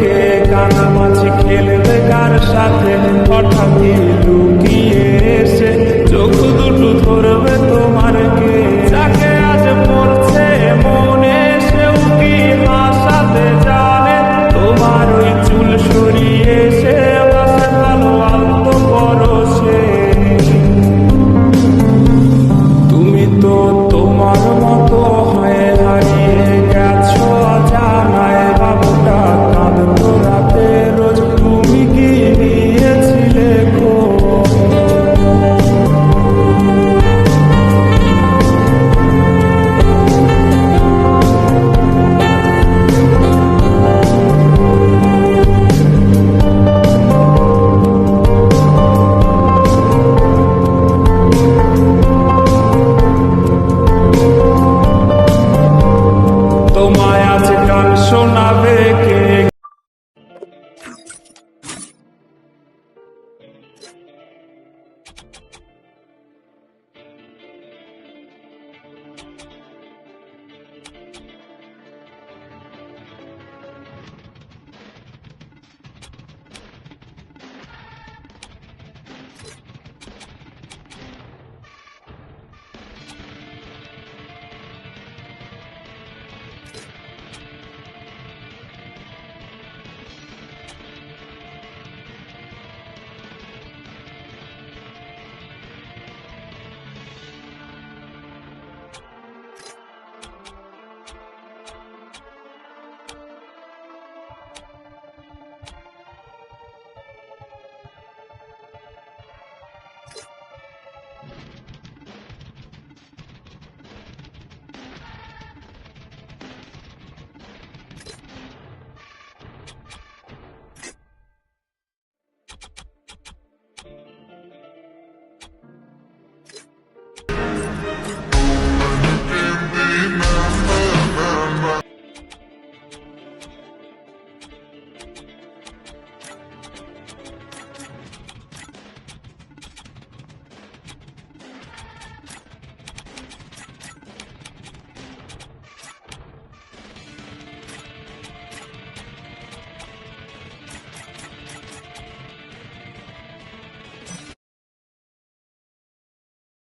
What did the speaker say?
কে কানামাছি খেলবে কার সাথে? হঠাৎ লুকিয়ে